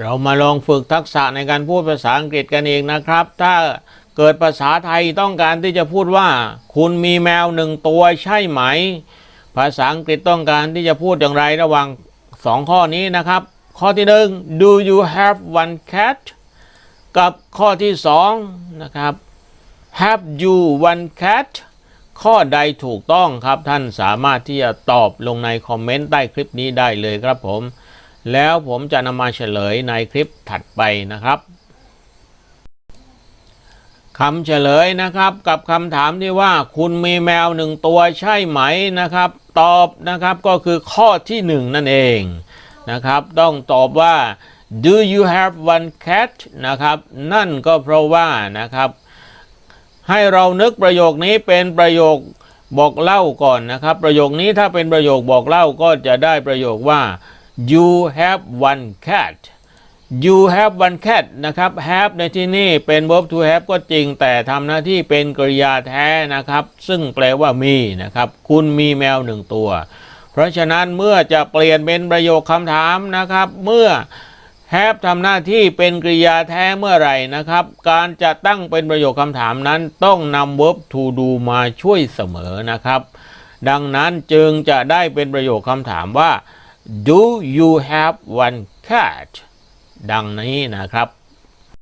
เรามาลองฝึกทักษะในการพูดภาษาอังกฤษกันเองนะครับ ถ้าเกิดภาษาไทยต้องการที่จะพูดว่า คุณมีแมวหนึ่งตัวใช่ไหม ภาษาอังกฤษต้องการที่จะพูดอย่างไรระหว่างสองข้อนี้นะครับ ข้อที่หนึ่ง do you have one cat กับข้อที่สองนะครับ have you one cat ข้อใดถูกต้องครับท่านสามารถที่จะตอบลงในคอมเมนต์ใต้คลิปนี้ได้เลยครับผม แล้วผมจะนำมาเฉลยในคลิปถัดไปนะครับคำเฉลยนะครับกับคำถามที่ว่าคุณมีแมวหนึ่งตัวใช่ไหมนะครับ ตอบนะครับก็คือข้อที่หนึ่งนั่นเองนะครับ ต้องตอบว่า do you have one cat นะครับ นั่นก็เพราะว่านะครับ ให้เรานึกประโยคนี้เป็นประโยคบอกเล่าก่อนนะครับ ประโยคนี้ถ้าเป็นประโยคบอกเล่าก็จะได้ประโยคว่า you have one cat you have one cat นะครับ have ในที่นี้เป็น verb to have ก็จริง แต่ทำหน้าที่เป็นกริยาแท้นะครับ ซึ่งแปลว่ามีนะครับ คุณมีแมวหนึ่งตัว เพราะฉะนั้นเมื่อจะเปลี่ยนเป็นประโยคคำถามนะครับ เมื่อ have ทำหน้าที่เป็นกริยาแท้เมื่อไหร่นะครับ การจะตั้งเป็นประโยคคำถามนั้น ต้องนำ verb to do มาช่วยเสมอนะครับ ดังนั้นจึงจะได้เป็นประโยคคำถามว่า do you have one cat ดังนี้นะครับ